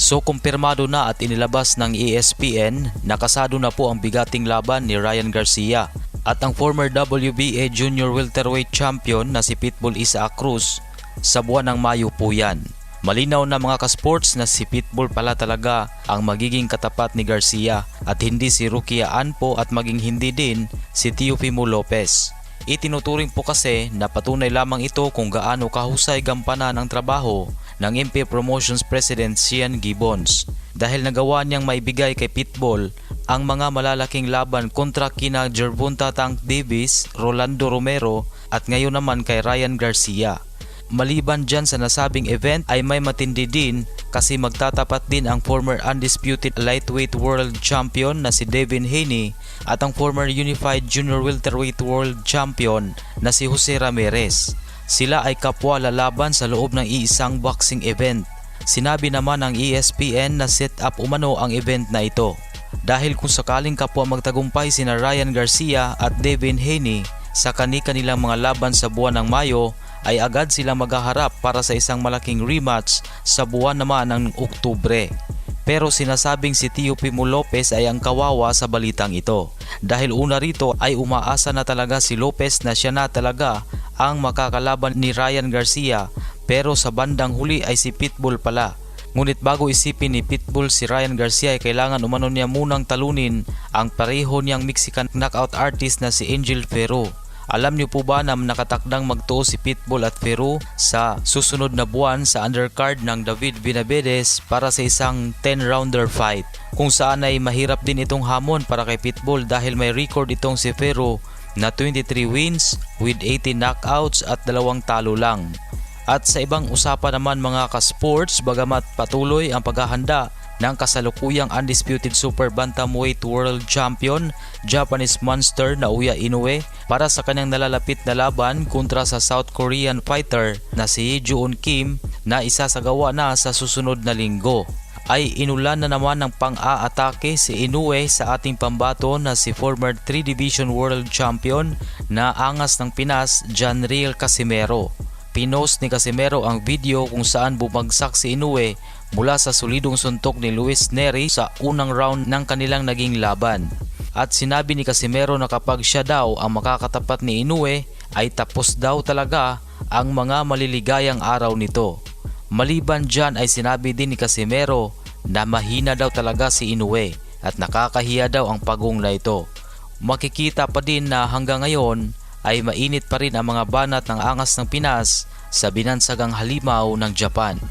So kumpirmado na at inilabas ng ESPN, nakasado na po ang bigating laban ni Ryan Garcia at ang former WBA Junior Welterweight Champion na si Pitbull Isaac Cruz sa buwan ng Mayo po yan. Malinaw na mga kasports na si Pitbull pala talaga ang magiging katapat ni Garcia at hindi si Rukia Anpo at maging hindi din si Teofimo Lopez. Itinuturing po kasi na patunay lamang ito kung gaano kahusay gampanan ang trabaho ng MP Promotions President Sian Gibbons dahil nagawa niyang maibigay kay Pitbull ang mga malalaking laban kontra kina Gervonta Tank Davis, Rolando Romero at ngayon naman kay Ryan Garcia. Maliban dyan sa nasabing event ay may matindi din kasi magtatapat din ang former undisputed lightweight world champion na si Devin Haney at ang former unified junior welterweight world champion na si Jose Ramirez. Sila ay kapwa lalaban sa loob ng iisang boxing event. Sinabi naman ng ESPN na set up umano ang event na ito. Dahil kung sakaling kapwa magtagumpay sina Ryan Garcia at Devin Haney sa kani-kanilang mga laban sa buwan ng Mayo ay agad sila maghaharap para sa isang malaking rematch sa buwan naman ng Oktubre. Pero sinasabing si Tio Pimo Lopez ay ang kawawa sa balitang ito. Dahil una rito ay umaasa na talaga si Lopez na siya na talaga ang makakalaban ni Ryan Garcia pero sa bandang huli ay si Pitbull pala. Ngunit bago isipin ni Pitbull si Ryan Garcia ay kailangan umano niya munang talunin ang pareho niyang Mexican knockout artist na si Angel Ferro. Alam niyo po ba na nakatakdang magtuo si Pitbull at Ferro sa susunod na buwan sa undercard ng David Benavides para sa isang 10-rounder fight kung saan ay mahirap din itong hamon para kay Pitbull dahil may record itong si Ferro na 23 wins with 18 knockouts at dalawang talo lang. At sa ibang usapan naman mga ka-sports bagamat patuloy ang paghahanda ng kasalukuyang undisputed super bantamweight world champion Japanese monster na Uya Inoue para sa kanyang nalalapit na laban kontra sa South Korean fighter na si Joon Kim na isasagawa na sa susunod na linggo ay inulan na naman ng pang-aatake si Inoue sa ating pambato na si former 3 Division World Champion na angas ng Pinas Janriel Casimero. Pinost ni Casimero ang video kung saan bumagsak si Inoue mula sa solidong suntok ni Luis Neri sa unang round ng kanilang naging laban. At sinabi ni Casimero na kapag siya daw ang makakatapat ni Inoue ay tapos daw talaga ang mga maliligayang araw nito. Maliban dyan ay sinabi din ni Casimero na mahina daw talaga si Inoue at nakakahiya daw ang pagong na ito. Makikita pa din na hanggang ngayon ay mainit pa rin ang mga banat ng angas ng Pinas sa binansagang halimaw ng Japan.